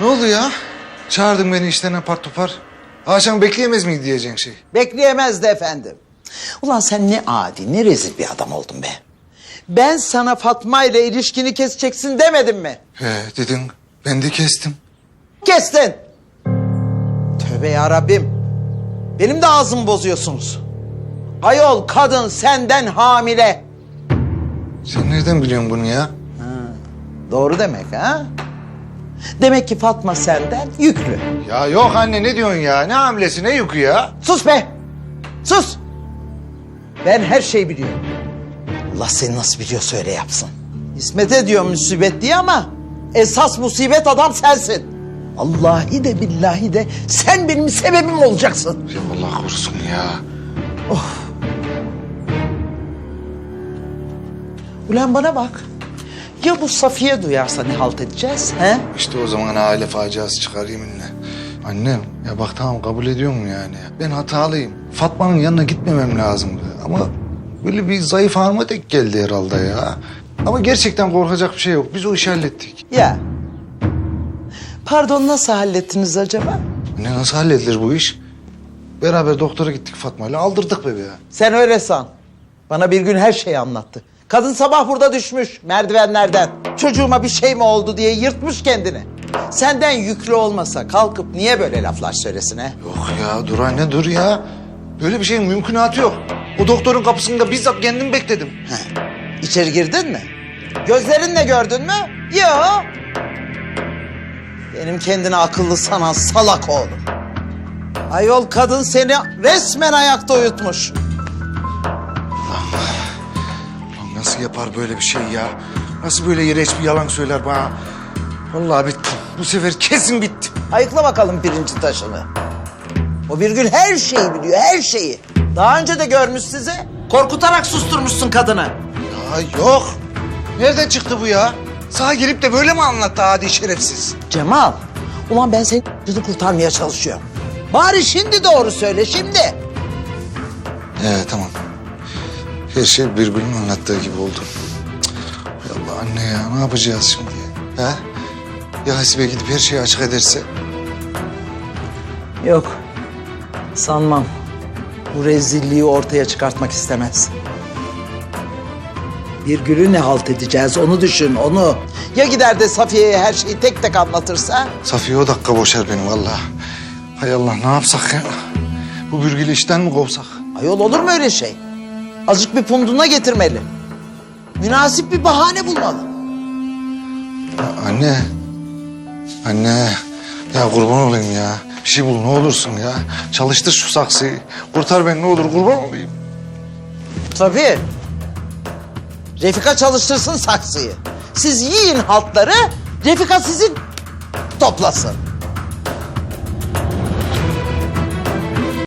Ne oldu ya? Çağırdın beni işten apar topar. Akşam bekleyemez miydi diyeceksin şey. Bekleyemezdi efendim. Ulan sen ne adi, ne rezil bir adam oldun be. Ben sana Fatma ile ilişkini keseceksin demedim mi? He dedin. Ben de kestim. Kestin. Tövbe ya Rabbim. Benim de ağzımı bozuyorsunuz. Ayol kadın senden hamile. Sen nereden biliyorsun bunu ya? Doğru demek ha? Demek ki Fatma senden yüklü. Ya yok anne ne diyorsun ya? Ne hamlesi ne yükü ya? Sus be! Sus! Ben her şeyi biliyorum. Allah seni nasıl biliyorsa öyle yapsın. İsmet ediyor musibet diye ama esas musibet adam sensin. Vallahi de billahi de sen benim sebebim olacaksın. Ya Allah korusun ya. Ulan bana bak. Ya bu Safiye duyarsa ne halt edeceğiz he? İşte o zaman aile faciası çıkar yeminle. Annem ya bak tamam kabul ediyorum yani. Ben hatalıyım. Fatma'nın yanına gitmemem lazımdı. Ama böyle bir zayıf hanıma denk geldi herhalde ya. Ama gerçekten korkacak bir şey yok. Biz o işi hallettik. Ya. Pardon nasıl hallettiniz acaba? Ne nasıl halledilir bu iş? Beraber doktora gittik Fatma'yla aldırdık bebeği. Sen öyle san. Bana bir gün her şeyi anlattı. Kadın sabah burada düşmüş merdivenlerden. Çocuğuma bir şey mi oldu diye yırtmış kendini. Senden yüklü olmasa kalkıp niye böyle laflar söylesin he? Yok ya dur anne dur ya. Böyle bir şeyin mümkünatı yok. O doktorun kapısında bizzat kendim bekledim. İçeri girdin mi? Gözlerinle gördün mü? Yok. Benim kendine akıllı sanan salak oğlum. Ayol kadın seni resmen ayakta uyutmuş. Nasıl yapar böyle bir şey ya? Nasıl böyle yere bir yalan söyler bana? Vallahi bittim. Bu sefer kesin bittim. Ayıkla bakalım pirinci taşını. O Birgül her şeyi biliyor, her şeyi. Daha önce de görmüş sizi. Korkutarak susturmuşsun kadını. Ya yok. Nereden çıktı bu ya? Sağa gelip de böyle mi anlattı adi şerefsiz? Cemal, ulan ben kızı kurtarmaya çalışıyorum. Bari şimdi doğru söyle, şimdi. Ee tamam. Her şey birbirinin anlattığı gibi oldu. Cık, Hay Allah anne ya ne yapacağız şimdi? Ha? Ya Hasibe gidip her şeyi açık ederse? Yok, sanmam. Bu rezilliği ortaya çıkartmak istemez. Birgül'ü ne halt edeceğiz onu düşün, onu. Ya gider de Safiye'ye her şeyi tek tek anlatırsa? Safiye o dakika boşar beni vallahi. Hay Allah ne yapsak ya? Bu bürgülü işten mi kovsak? Ayol olur mu öyle şey? Azıcık bir punduna getirmeli. Münasip bir bahane bulmalı. Ya anne. Anne. Ya kurban olayım ya. Bir şey bul ne olursun ya. Çalıştır şu saksıyı. Kurtar beni ne olur kurban olayım. Tabii. Refika çalıştırsın saksıyı. Siz yiyin haltları, Refika sizi toplasın.